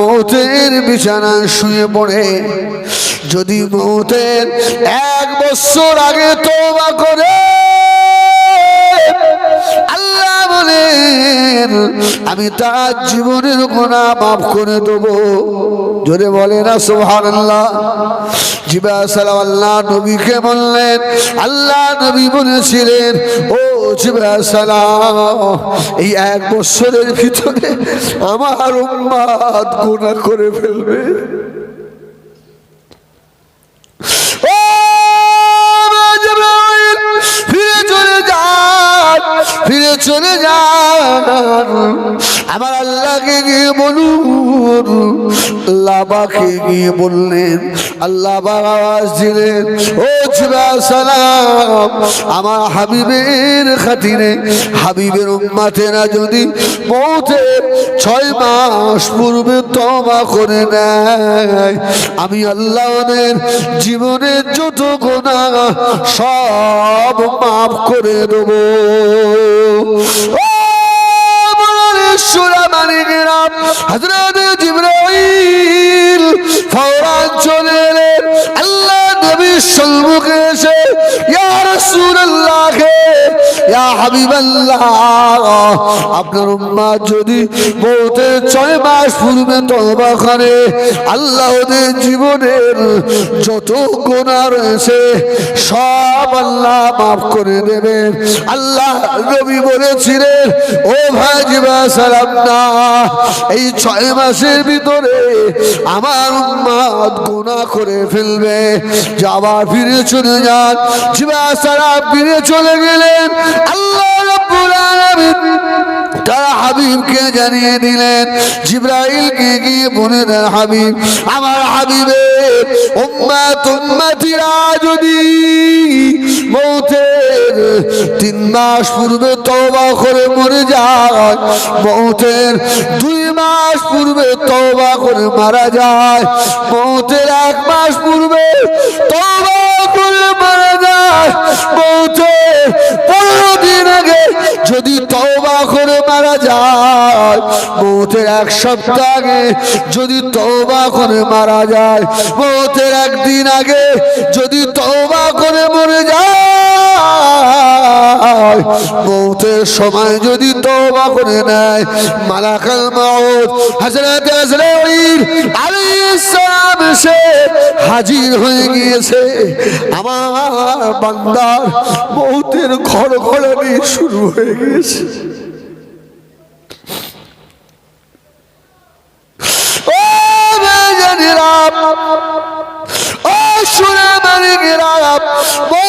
মৌতের বিছানা শুয়ে পড়ে। যদি মৌতের এক বছর আগে তোবা করে বলেন, আমি তার জীবনের গোনা মাফ করে দেবো। জোরে বলে না সোহার আল্লাহ জিবা সালাম আল্লাহ নবীকে বললেন, আল্লাহ নবী বলেছিলেন, ও এই এক বছরের ভিতরে আমার উম্মাদ গুণা করে ফেলবে। চলে যান। আমার আল্লাহকে গিয়ে বলুন লাবাকে গিয়ে বললেন আল্লাহ বাবা দিলেন ও সালাম। আমার হাবিবের খাতিরে, হাবিবের উম্মাতেরা যদি মৌতের ছয় মাস পূর্বে তবা করে নেয়। আমি আল্লাহ ওদের জীবনের যত গোনা সব মাফ করে দেবো। হজরত জিব্রাইল ফৌরান চলে আল্লাহ নবীর সম্মুখে এসে আপনার উম্মাহ যদি ছয় মাস পূর্বে করে জীবনের যত গোনা রয়েছে, সব আল্লাহ মাফ করে দেবেন। আল্লাহ বলেছিলেন, ও ভাই জিবা সালাম না, এই ছয় মাসের ভিতরে আমার উম্মাদ গুনাহ করে ফেলবে যাবার ফিরে চলে চলে গেলেন। আল্লাহ জানিয়ে দিলেন গিয়ে দেন, হাবিব, আমার যদি মৌতের তিন মাস পূর্বে করে মরে যায়, মৌতের দুই মাস পূর্বে তওবা করে মারা যায়, মৌতের এক মাস পূর্বে যদি তওবা করে মারা যায় মৌতের এক সপ্তাহ আগে যদি তওবা করে মারা যায় মৌতের একদিন আগে যদি তওবা করে মরে যায় মৌতের সময় যদি করে মালাকাল মাউত আজরাইল আলাইহিস সালাম হাজির হয়ে গিয়েছে। আমার বান্দার মৌতের শুরু হয়ে গিয়েছে। ও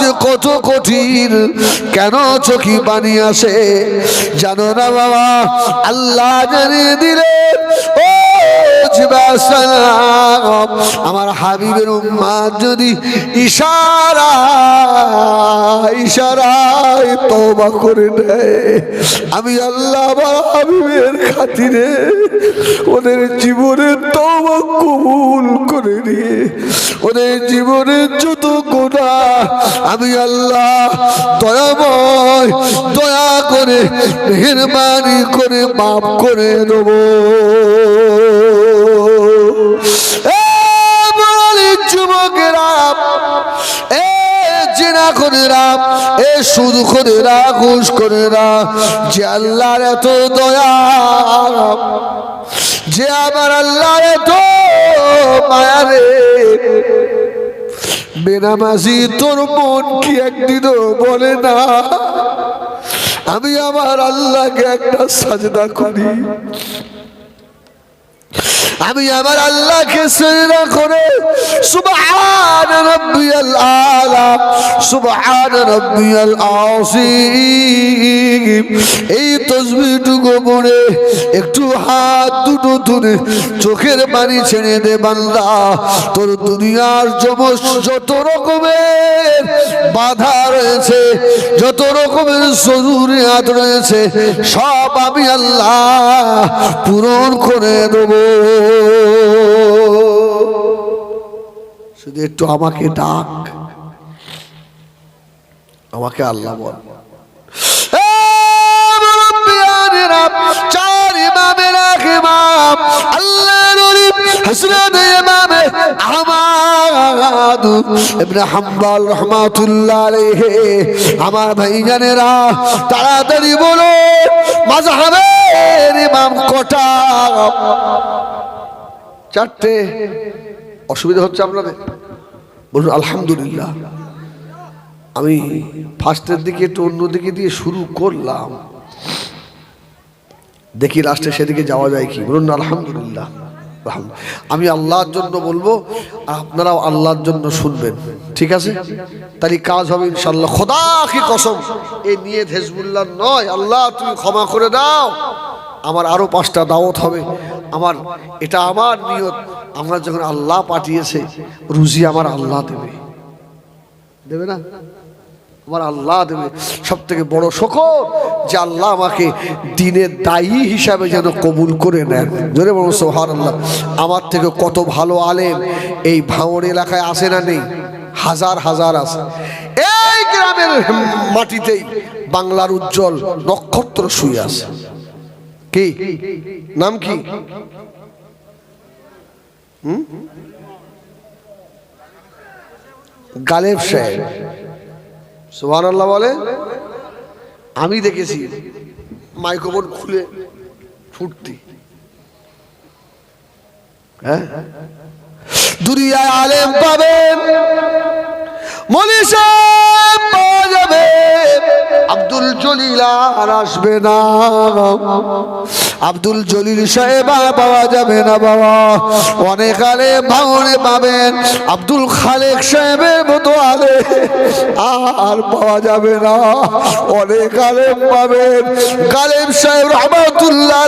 যে কত কঠিন? কেন চোখি পানি আসে? জানো না বাবা আল্লাহ জানিয়ে দিলেন ও আমার হাবিবের উম্মাদ যদি ইশারা, ইশারায় তওবা করে দেয় আমি আল্লাহ আমার হাবিবের খাতিরে ওদের জীবনের তওবা কবুল করে নিয়ে, ওদের জীবনের যত গোনা আমি আল্লাহ দয়াময় দয়া করে, মেহরবানি করে, মাফ করে দেবো। সুদ করে রা ঘুষ করে রা যে আল্লাহর এত দয়া, যে আমার আল্লাহর এত মায়া রে। বেনামাজি তোর মন কি একদিনও বলে না? আমি আমার আল্লাহকে একটা সাজদা করি। আমি আমার আল্লাহকে সেজদা করে সুবহান রাব্বিয়াল আলা, সুবহান রাব্বিয়াল আসিম এই তসবিহটুকু পড়ে, একটু হাত দুটো তুলে চোখের পানি ছেড়ে দে বান্দা। তোর দুনিয়ার যত রকমের বাধা রয়েছে, যত রকমের জরুরিয়াত রয়েছে, সব আমি আল্লাহ পূরণ করে দেবো। শুধু একটু আমাকে ডাক। আমাকে আল্লাহ বল। চার ইমামেরা এক আমার ভাইজানেরা, তাড়াতাড়ি বলো, মাযহাবের ইমাম কটা? চারটে। অসুবিধা হচ্ছে আপনাদের? বলুন, আলহামদুলিল্লাহ। আমি ফার্স্টের দিকে একটু অন্যদিকে দিয়ে শুরু করলাম। দেখি লাস্টে সেদিকে যাওয়া যায় কি। বলুন, আলহামদুলিল্লাহ। আমি আল্লাহর জন্য বলব আপনারাও আল্লাহর জন্য শুনবেন। ঠিক আছে? তাহলে কাজ হবে ইনশাল্লাহ খোদা কি কসম। এ নিয়ে হেজবুল্লাহ নয়। আল্লাহ তুমি ক্ষমা করে দাও। আমার আরও পাঁচটা দাওয়াত হবে। আমার এটা আমার নিয়ত। আমরা যখন আল্লাহ পাঠিয়েছে, রুজি আমার আল্লাহ দেবে। দেবে না? আমার আল্লাহ দেবে। সব থেকে বড় শকর যে আল্লাহ আমাকে দিনের দায়ী হিসাবে যেন কবুল করে নেন। জোরে বলুন সোহার আল্লাহ আমার থেকে কত ভালো আলেম এই ভাঙড় এলাকায় আসে না নেই? হাজার হাজার আছে। এই গ্রামের মাটিতেই বাংলার উজ্জ্বল নক্ষত্র শুয়ে আছে। কি? নাম কি? গালেব সাহেব। সুহান আল্লাহ বলে? আমি দেখেছি। মাইক্রোফোন খুলে ফুটতি। হ্যাঁ? দুনিয়ায় আলেম পাবেন। আব্দুল জলিল আর আসবে না। আব্দুল জলিল সাহেব আর পাওয়া যাবে না বাবা। অনেক আলে ভাঙনে পাবেন। আব্দুল খালেক সাহেবের মতো আলে আর পাওয়া যাবে না। অনেক আলেম পাবেন। গালেব সাহেব রহমাতুল্লাহ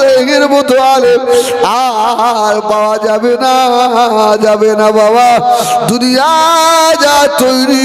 মতো আলেম আর পাওয়া যাবে না যাবে না বাবা। দুনিয়া যা তৈরি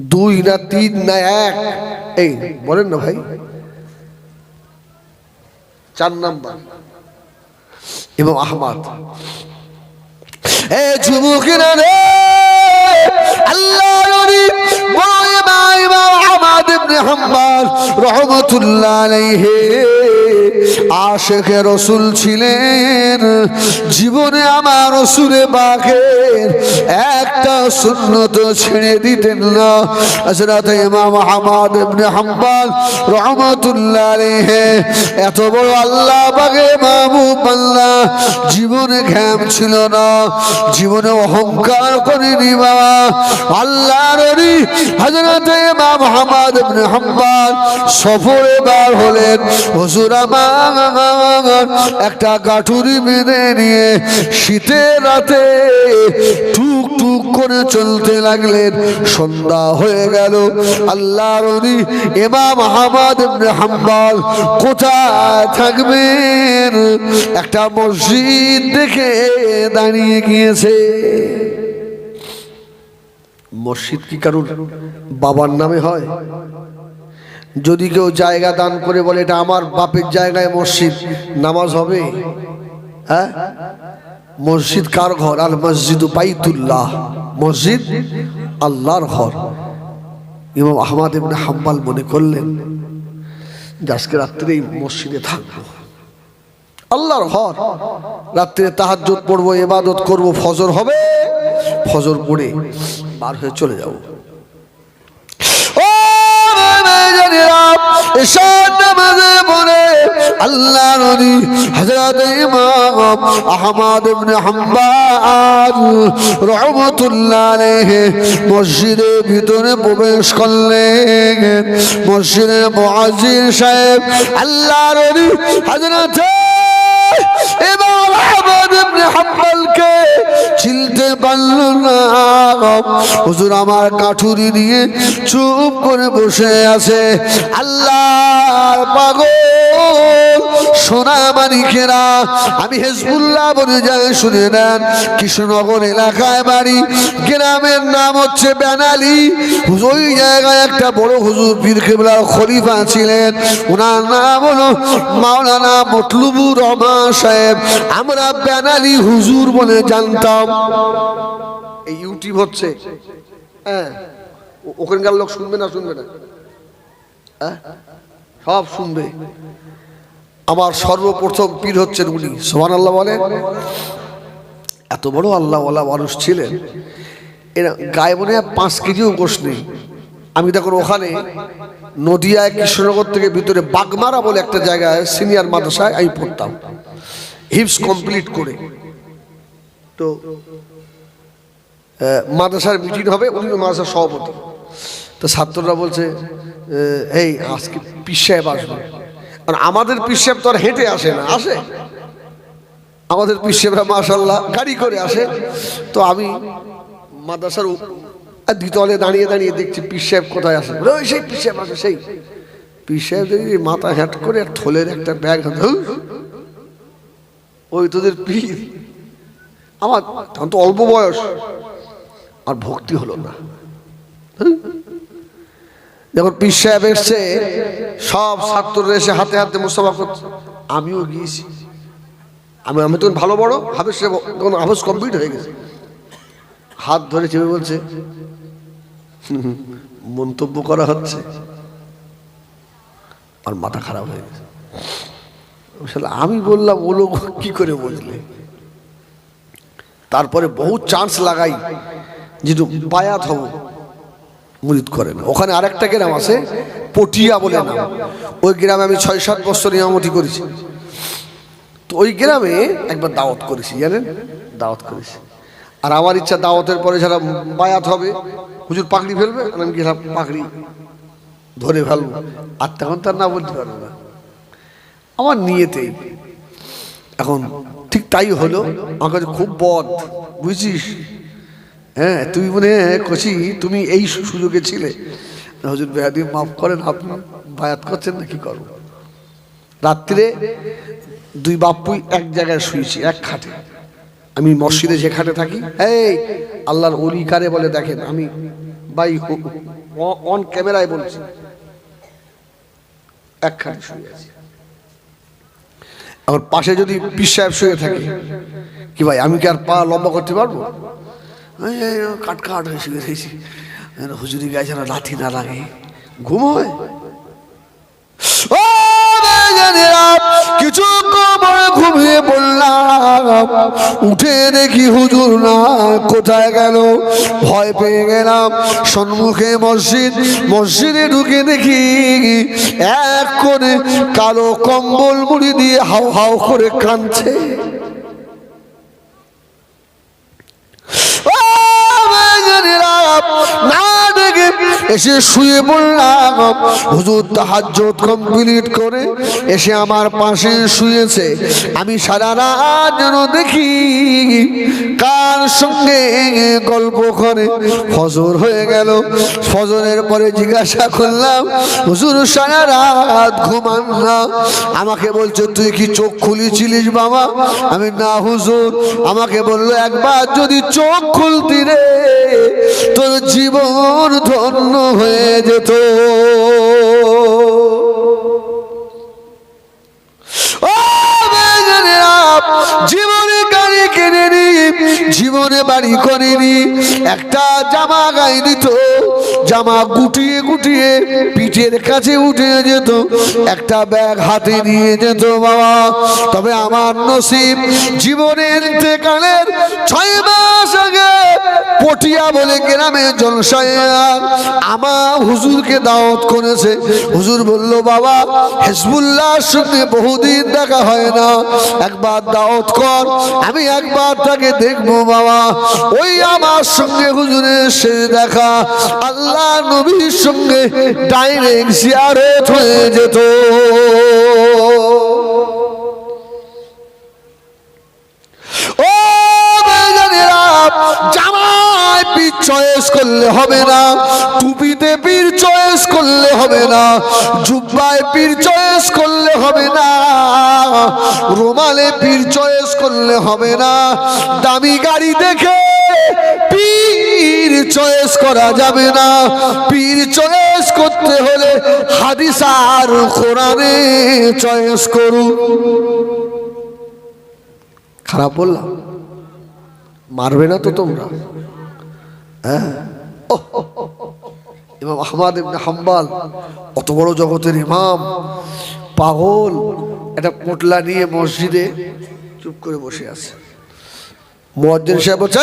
দুই না তিন না এক। এই, বলেন না ভাই। চার নাম্বার। এবং আহমাদ। আল্লাহ নবী ইবনে আলাইহি। ছিলেন। জীবনে আমার রসুলে বাঘের একটা সুন্নত ছেড়ে দিতেন না। ইমাম আহমদ ইবনে হাম্বল রহমাতুল্লাহ আলাইহি। এত বড় আল্লাহ বাগে মাহবুব আল্লাহ জীবনে ঘ্যাম ছিল না। জীবনে অহংকার করেনি বাবা। আল্লাহ রবি হযরত ইমাম আহমদ ইবনে হাম্বল সফরে বার হলেন। হুজুর আমার একটা গাঠুরি বেঁধে নিয়ে শীতের রাতে টুক টুক করে চলতে লাগলেন। সন্ধ্যা হয়ে গেল। আল্লাহ রনি ইমাম আহমদ ইবনে হাম্বল কোথায় থাকবেন? একটা মসজিদ দেখে দাঁড়িয়ে গিয়েছে। মসজিদ কি কারুর? বাবার নামে হয়। যদি কেউ জায়গা দান করে বলে, এটা আমার বাপের জায়গায় মসজিদ, নামাজ হবে? হ্যাঁ? মসজিদ কার ঘর? আল মসজিদ বাইতুল্লাহ। মসজিদ আল্লাহর ঘর। ইমাম আহমদ ইবনে হাম্বাল মনে করলেন যে, আজকে রাত্রে এই মসজিদে থাকব। আল্লাহর ঘর। রাত্রে তাহাজ্জুদ পড়ব, ইবাদত করব, ফজর হবে। ফজর পড়ে বার হয়ে চলে যাব। আল্লাহ মসজিদের ভিতরে প্রবেশ করলেন। মসজিদের মুয়াজ্জিন সাহেব, আল্লাহ নবী হযরত না। আমার কাঠুরি নিয়ে চুপ করে বসে আছে। আল্লাহ পাগল। সোনা মানিকেরা আমি হেজবুল্লাহ বলে যাই, শুনে নেন, কৃষ্ণনগর এলাকায় বাড়ি। গ্রামের নাম হচ্ছে বেনালি। ওই জায়গায় একটা বড় হুজুর পীর কেবলার খলিফা ছিলেন। ওনার নাম হলো মাওলানা মতলুবুর রহমান সাহেব। আমরা বেনালি হুজুর বলে জানতাম। এই ইউটিউব হচ্ছে। হ্যাঁ ওখানকার লোক শুনবে না শুনবে না। হ্যাঁ? সব শুনবে। আমার সর্বপ্রথম পীর হচ্ছেন উনি। সোহান আল্লাহ বলেন। এত বড় আল্লাহওয়ালা মানুষ ছিলেন। এরা গায়ে মনে হয় পাঁচ কেজিও গোশ নেই। আমি তখন ওখানে নদিয়ায় কৃষ্ণনগর থেকে ভিতরে বাগমারা বলে একটা জায়গায় সিনিয়র মাদ্রাসায় আমি পড়তাম। হিপস কমপ্লিট করে। তো মাদ্রাসার মিটিং হবে, উনি মাদ্রাসার সভাপতি। তো ছাত্ররা বলছে এই আজকে পিস সাহেব আসবে। আর আমাদের পিস সাহেব তো আর হেঁটে আসে না, আসে? আমাদের পিস সাহেবরা মাশাল্লাহ গাড়ি করে আসে। তো আমি মাদ্রাসার দ্বিতলে দাঁড়িয়ে দাঁড়িয়ে দেখছি পিস সাহেব কোথায় আসে সেই পিস সাহেব আসে সেই। পিস সাহেব দেখি মাথা হ্যাট করে থলের একটা ব্যাগ ওই তোদের পীর। আমার তখন তো অল্প বয়স, আর ভক্তি হলো না। যখন পীর সাহেব এসছে সব ছাত্ররা এসে হাতে হাতে মুসাফা করছে আমিও গিয়েছি। আমি আমি তখন ভালো বড় হাফেজ সাহেব তখন হাফেজ কমপ্লিট হয়ে গেছে। হাত ধরে চেপে বলছে "হুম, মন্তব্য করা হচ্ছে। আর মাথা খারাপ হয়ে গেছে। আমি বললাম ও লোক কি করে বুঝলে? তারপরে বহু চান্স লাগাই যেটু বায়াত হব। মুরিদ করে না। ওখানে আরেকটা গ্রাম আছে, পটিয়া বলে নাম। ওই গ্রামে আমি ছয় সাত বছর নিয়ামতি করেছি। তো ওই গ্রামে একবার দাওয়াত করেছি, জানেন? দাওয়াত করেছি। আর আমার ইচ্ছা দাওয়াতের পরে যারা বায়াত হবে, হুজুর পাকড়ি ফেলবে? আর আমি গেলাম পাকড়ি ধরে ফেলব। আর তখন তার না বলতে পারব না। আমার নিয়েতেই। এখন ঠিক তাই হলো, আমার কাছে খুব বদ, বুঝছিস? হ্যাঁ তুমি মনে কছি তুমি এই সুযোগে ছিলে। হজুর বেহাদি মাফ করেন আপনি বায়াত করছেন না কি করব রাত্রে দুই বাপুই এক জায়গায় শুয়েছি, এক খাটে। আমি মসজিদে যে খাটে থাকি, এই আল্লাহর অলি কারে বলে দেখেন, আমি বাই অন ক্যামেরায় বলছি। এক খাটে শুয়ে আছি। আমার পাশে যদি পিস সাহেব শুয়ে থাকে, কি ভাই, আমি কি আর পা লম্বা করতে পারব? কাট কাট হয়ে শুয়ে হুজুরি গায়ে যেন লাথি না লাগে। ঘুম হয়? ও কিছু পরে ঘুমিয়ে পড়লাম। উঠে দেখি হুজুর না, কোথায় গেল? ভয় পেয়ে গেলাম। সম্মুখে মসজিদ, মসজিদে ঢুকে দেখি এক করে কালো কম্বল মুড়ি দিয়ে হাও হাও করে কাঁদছে ও বেজানেরা, না দেখে এসে শুয়ে পড়লাম। হুজুর তাহাজ্জুদ কমপ্লিট করে এসে আমার পাশে শুয়েছে। আমি সারা রাত যেন দেখি কার সঙ্গে গল্প করে। ফজর হয়ে গেল। ফজরের পরে জিজ্ঞাসা করলাম, হুজুর, সারা রাত ঘুমান না? আমাকে বলছো, তুই কি চোখ খুলেছিলিস বাবা? আমি, না হুজুর। আমাকে বলল, একবার যদি চোখ খুলতি রে, তোর জীবন ধন্য হয়ে যেত। জীবনে গাড়ি কিনে নি, জীবনে বাড়ি করেনি একটা জামা গায়ে দিত, জামা গুটিয়ে গুটিয়ে পিঠের কাছে উঠে যেত, একটা ব্যাগ হাতে নিয়ে যেত বাবা। তবে আমার নসিব জীবনের ছয় মাস আগে পটিয়া বলে গ্রামে জলসায় আমার হুজুরকে দাওয়াত করেছে। হুজুর বলল, বাবা হেজবুল্লাহর সঙ্গে বহুদিন দেখা হয় না। একবার দাওয়াত কর, আমি একবার তাকে দেখব, বাবা। ওই আমার সঙ্গে হুজুরের শেষ দেখা। আল্লাহ নবীর সঙ্গে ডাইরেক্ট জিয়ারত হয়ে যেত। ও পীর চয়েস করলে হবে না। টুপিতে পীর চয়েস করলে হবে না। জুব্বায় পীর চয়েস করলে হবে না। রুমালে পীর চয়েস করলে হবে না। দামি গাড়ি দেখে পীর চয়েস করা যাবে না। পীর চয়েস করতে হলে হাদিস আর কোরআনে চয়েস করুন। খারাপ বললাম? মারবে না তো তোমরা? হ্যাঁ। ইমাম আহমাদ ইবনে হাম্বাল অত বড় জগতের ইমাম, পাগল, একটা পোটলা নিয়ে মসজিদে চুপ করে বসে আছে। মুয়াজ্জিন সাহেব বলছে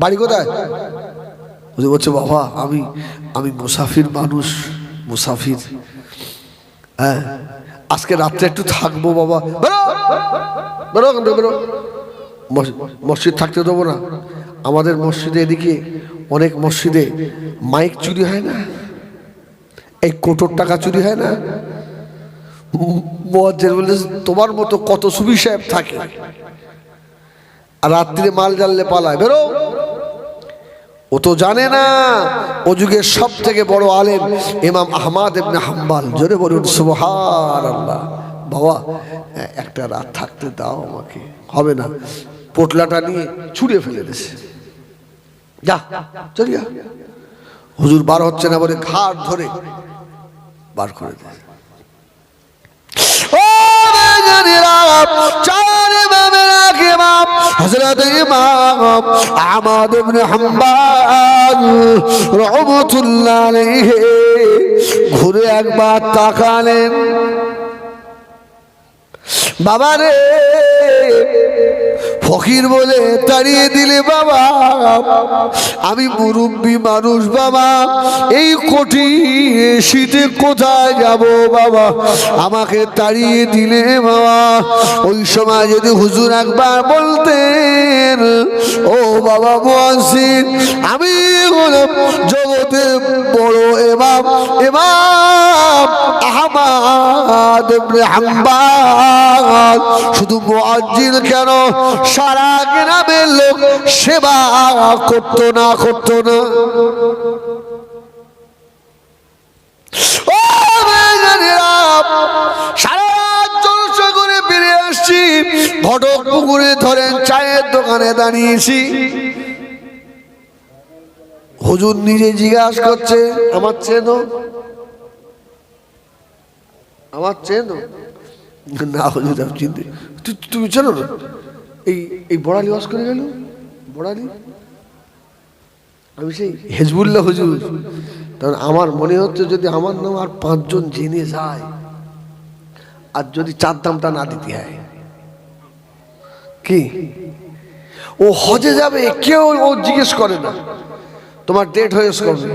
বাড়ি কোথায়? বুঝে বলছে, বাবা, আমি আমি মুসাফির মানুষ, মুসাফির। হ্যাঁ আজকে রাত্রে একটু থাকব বাবা। বেরো বেরো বেরো মসজিদ থাকতে দেবো না। আমাদের মসজিদে এদিকে অনেক মসজিদে মাইক চুরি হয় না? এই কোটোর টাকা চুরি হয় না? বলে তোমার মতো কত সুবি সাহেব থাকে। আর রাত্রিরে মাল জানলে পালায়। বেরো। ও তো জানে না, ও যুগের সব থেকে বড় আলেম ইমাম আহমাদ ইবনে হাম্বাল। জোরে বলুন সুবহান আল্লাহ বাবা, একটা রাত থাকতে দাও আমাকে। হবে না। পোটলাটা নিয়ে ছুঁড়ে ফেলে দিছে। যা, চল হুজুর বার হচ্ছে না বলে ঘাট ধরে বার করে ঘুরে একবার তাকালেন। বাবা রে ফকির বলে তাড়িয়ে দিলে বাবা। আমি মুরব্বী মানুষ বাবা। এই কঠিন শীতে কোথায় যাব বাবা? আমাকে তাড়িয়ে দিলে বাবা। ওই সময় যদি হুজুর একবার বলতেন, ও বাবা মোয়াসিন আমি হলাম জগতের বড় এমাম। এমাম আহমাদ ইবনে হাম্বাল। শুধু মুআজ্জিল কেন? সারা গ্রামের লোক সেবা করতো না করতো না। সারা করে আসছি। পুকুরে ধরেন চায়ের দোকানে দাঁড়িয়েছি। হুজুর নিজে জিজ্ঞাসা করছে, আমার চেনো আমার চেনো না হুজুর আমি চিনতে। তুমি চেনো না? এই এই বড়ালি ওয়াজ করে গেল? বড়ালি? আমি সেই হেজবুল্লাহ হুজুর। তখন আমার মনে হচ্ছে যদি আমার নাম আর পাঁচজন জেনে যায়, আর যদি চার দামটা না দিতে হয়। কি? ও হজে যাবে, কেউ ও জিজ্ঞেস করে না। তোমার ডেট হয়েছে কবে?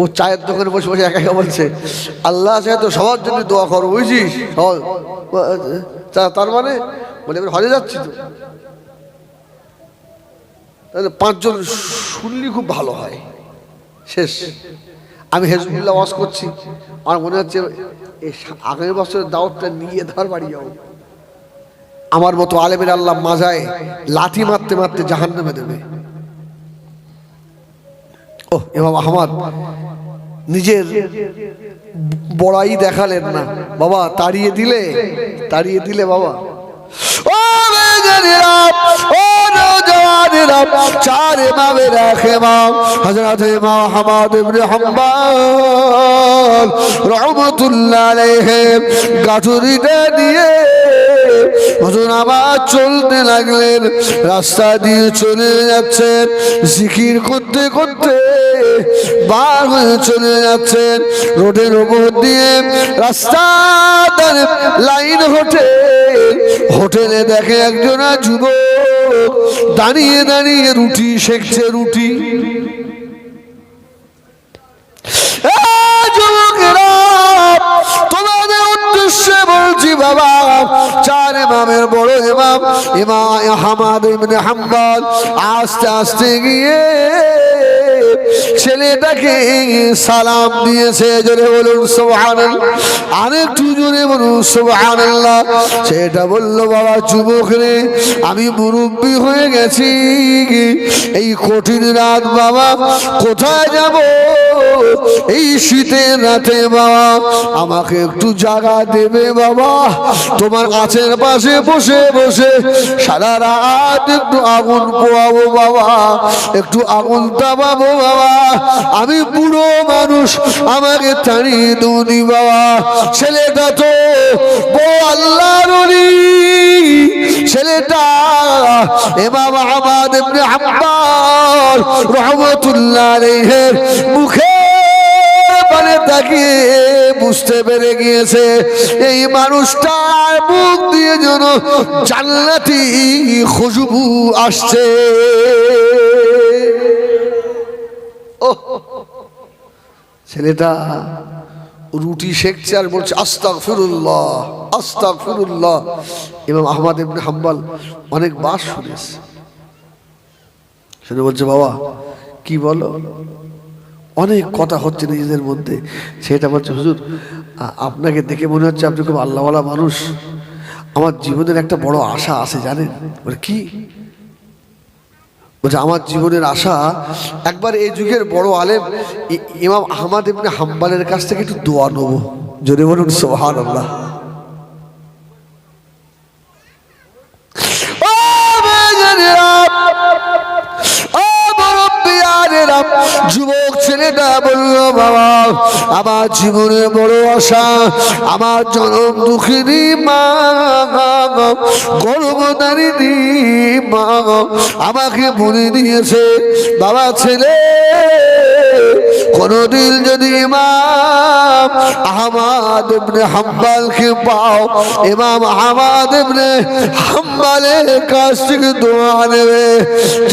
ও চায়ের দোকানে বসে বসে একা একা বলছে, আল্লাহ চাহে তো সবার জন্য দোয়া করো, বুঝছিস? তার মানে? বলে, এবার হজে যাচ্ছি তো। তাহলে পাঁচজন শুনলি খুব ভালো হয়। শেষ। আমি হেজবুল্লাহ ওয়াজ করছি। আমার মনে হচ্ছে আগামী বছরের দাওয়াতটা নিয়ে ধর বাড়ি যাও। আমার মতো আলেমের আল্লাহ মাজায় লাথি মারতে মারতে জাহান নামে দেবে। ও এমাম আহমদ নিজের বড়াই দেখালেন না। বাবা তাড়িয়ে দিলে? তাড়িয়ে দিলে বাবা। ও ও ইমাম, ইমাম নিয়ে হুজুর আবার চলতে লাগলেন। রাস্তা দিয়ে চলে যাচ্ছেন, জিকির করতে করতে বার হয়ে চলে যাচ্ছেন। রোডের ওপর দিয়ে রাস্তা লাইন হোটেল হোটেলে দেখে একজনা যুবক দাঁড়িয়ে দাঁড়িয়ে রুটি শেখছে রুটি। উদ্দেশ্যে বলছি বাবা। চার ইমামের বড় ইমাম ইমাম হামাদ ইবনে হাম্বাদ আস্তে আস্তে গিয়ে ছেলেটাকে সালাম দিয়েছে, জোরে বলুন সুবহানাল্লাহ। আরেকটু জোরে বলুন সুবহানাল্লাহ। সেটা বলল, বাবা, যুবক রে, আমি মুরব্বী হয়ে গেছি এই কঠিন রাত, বাবা, কোথায় যাব? এই শীতের রাতে, বাবা, আমাকে একটু জাগা দেবে, বাবা। তোমার গাছের পাশে বসে বসে সারা রাত একটু আগুন পোয়াবো, বাবা। একটু আগুন তাপাবো বাবা, আমি বুড়ো মানুষ, আমাকে তাড়িয়ে দুনি বাবা। ছেলেটা তো বড় আল্লাহর ওলি। ছেলেটা মুখে মানে বুঝতে পেরে গিয়েছে। এই দিয়ে যেন জান্নাতি খুশবু আসছে। ছেলেটা রুটি শেখছে আর বলছে আস্তাক ফিরুল্লাহ আস্তাক ফিরুল্লাহ এবং আহমদ ইবনে হাম্বাল অনেক বাস শুনেছে। শুনে বলছে, বাবা, কি বলো? অনেক কথা হচ্ছে নিজেদের মধ্যে। সেটা বলছে, হুজুর আপনাকে দেখে মনে হচ্ছে আপনি খুব আল্লাহওয়ালা মানুষ। আমার জীবনের একটা বড় আশা আছে, জানেন? বলে, কি? বলছে আমার জীবনের আশা, একবার এই যুগের বড় আলেম ইমাম আহমদ ইবনে হাম্বালের কাছ থেকে একটু দোয়া নেব। জোরে বলুন সোহান আল্লাহ যুবক ছেলেটা বলল, বাবা, আমার জীবনে বড় আশা, আমার জনম দুঃখিনী মা গর্ভদারিণী মা আমাকে বলে দিয়েছে বাবা ছেলে। কোনদিন যদি ইমাম আহমাদ ইবনে হাম্বালকে পাও, ইমাম আহমাদ ইবনে হাম্বালের কাছ থেকে দোয়া নেবে।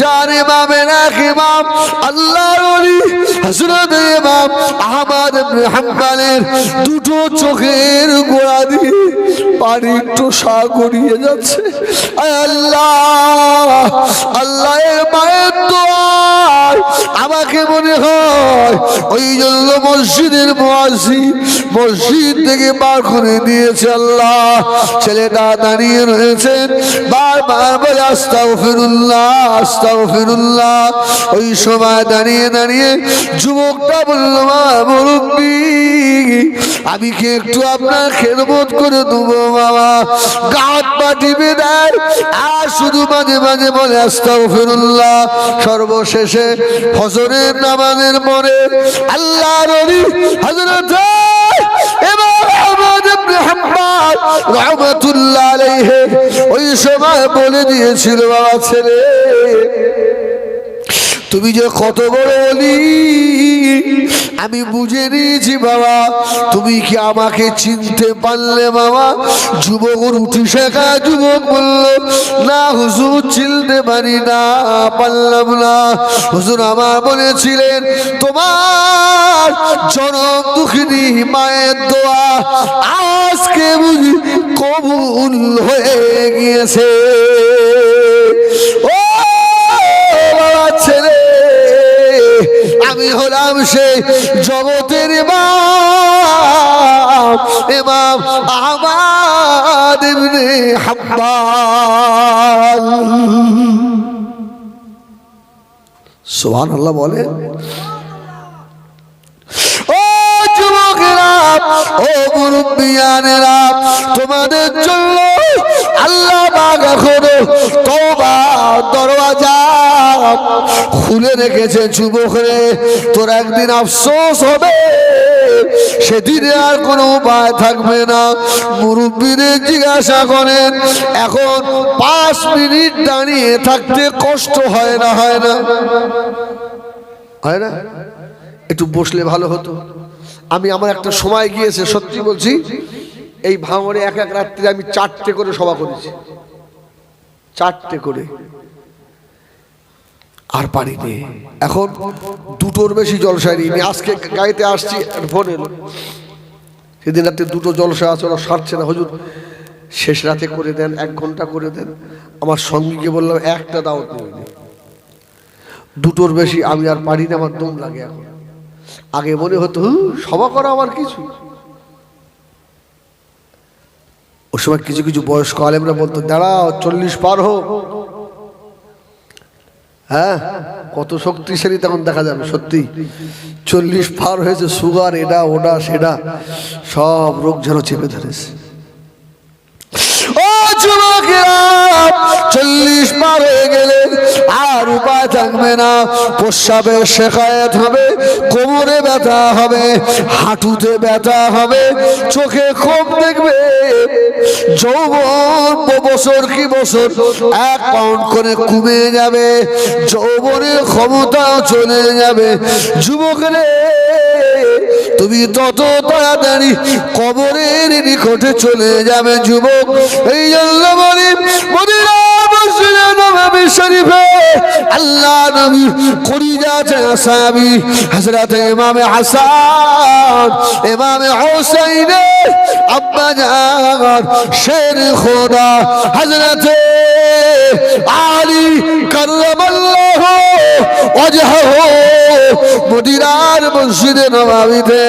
যার ইমামের এক ইমাম, আল্লাহর ওলি, হযরত ইমাম আহমাদ ইবনে হাম্বালের দুটো চোখের গোড়া দিয়ে পানি একটু সা গড়িয়ে যাচ্ছে। আল্লাহ আল্লাহ এর মায়ের দোয়ার আমাকে মনে হয় ওই জন্য মসজিদের মোয়াজি মসজিদ থেকে বার করে দিয়েছে আল্লাহ। ছেলেটা দাঁড়িয়ে রয়েছেন বারবার বলে আস্তাও ফিরুল্লাহ আস্তাও ফিরুল্লাহ ওই সময় দাঁড়িয়ে দাঁড়িয়ে যুবকটা বলল, মা মুরব্বী, আমি কি একটু আপনার খেদমত করে দেবো বাবা? গাত পা টিপে দেয় আর শুধু মাঝে মাঝে বলে আস্তাও ফিরুল্লাহ সর্বশেষে ফজরের নামাজের পরে আল্লাহ নবী হযরত ইমাম আহমদ ইবনে হাম্বল রাহমাতুল্লাহ আলাইহি ওই সময় বলে দিয়েছিল, বাবা ছেলে তুমি যে কত বড় অলি আমি বুঝে নিয়েছি বাবা। তুমি কি আমাকে চিনতে পারলে বাবা? যুবক রুটি শেখা, যুবক বলল, না হুজুর, চিনতে পারি না, পারলাম না। হুজুর আমার বলেছিলেন, তোমার জনম দুঃখিনী মায়ের দোয়া আজকে বুঝি কবুল হয়ে গিয়েছে। সেই জগতের হাম্বাল। সুবহানাল্লাহ বলে। ও যুবকেরা, ও মুরব্বিয়ানেরা, তোমাদের জন্য আল্লাহ পাক এখনও তওবা দরওয়াজা খুলে রেখেছে যুবকরে তোর একদিন আফসোস হবে। সেদিনে আর কোনো উপায় থাকবে না। মুরব্বীদের জিজ্ঞাসা করেন, এখন পাঁচ মিনিট দাঁড়িয়ে থাকতে কষ্ট হয় না হয় না? হয় না? একটু বসলে ভালো হতো। আমি আমার একটা সময় গিয়েছে, সত্যি বলছি, এই ভাঙরে এক এক রাত্রে আমি চারটে করে সভা করেছি। চারটে করে। আর পারি নেই এখন দুটোর বেশি জলসায় নিই। আজকে গাড়িতে আসছি ফোন সেদিন রাতে দুটো জলসা আছে ওরা সারছে না। হুজুর শেষ রাতে করে দেন এক ঘণ্টা করে দেন। আমার সঙ্গীকে বললাম একটা দাওয়াত নেই দুটোর বেশি আমি আর পারি না আমার দম লাগে এখন। আগে মনে হতো "হুঁ, সভা করা আমার কিছু। ওই সময় কিছু কিছু বয়স্ক আলেমরা বলতো দাঁড়াও চল্লিশ পার হোক। হ্যাঁ? কত শক্তিশালী তখন দেখা যাবে, সত্যি। চল্লিশ পার হয়েছে, সুগার এটা ওটা সেটা সব রোগ যেন চেপে ধরেছে। যুবকেরা চল্লিশ পার হয়ে গেলে আর উপায় থাকবে না। প্রস্রাবের শেখায়ত হবে, কোমরে ব্যথা হবে, হাঁটুতে ব্যথা হবে, চোখে কম দেখবে। যৌবন বছর কি বছর, এক পাউন্ড করে কমে যাবে। যৌবনের ক্ষমতাও চলে যাবে। যুবকরে তুমি তত তাড়াতাড়ি কবরের নিকটে চলে যাবে, যুবক। এই জন্য বলি আল্লাহ শের খোদা আলী কাররামাল্লাহু ওয়াজহাহু মদিনার মসজিদে নবাবিতে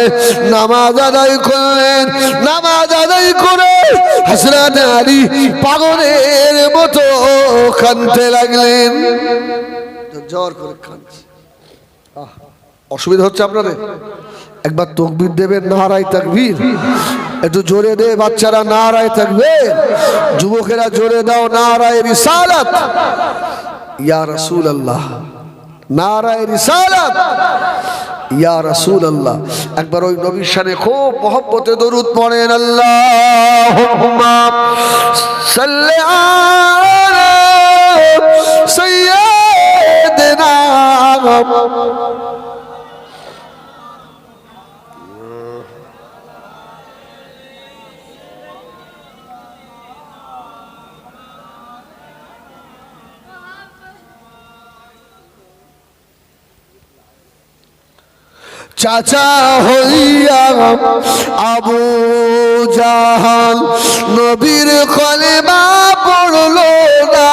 নামাজ আদায় করলেন নামাজ আদায় করে হাসরাত আলী পাগলের মতো কানতে লাগলেন। জ্বর করে কানছে অসুবিধা হচ্ছে আপনাদের? একবার তকবির দেবেন, নারায় তাকবীর। একটু জোরে দে, বাচ্চারা, নারায় থাকবে যুবকেরা, জোরে দাও, নারায় রিসালাত। ইয়া রাসূল আল্লাহ নারায় রিসালাত। ইয়া রাসূল আল্লাহ একবার ওই নবীর সামনে খুব মহব্বতে দরুদ পড়েন, আল্লাহুম্মা সাল্লি আলা সাইয়্যিদিনা চাচা হইয়া আবু জাহাল নবীর কলেমা পড়ল না।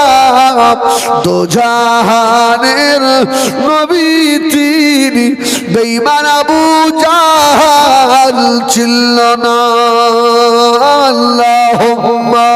দো জাহানের নবী তিনি বেইমান আবু জাহাল ছিল না। আল্লাহুম্মা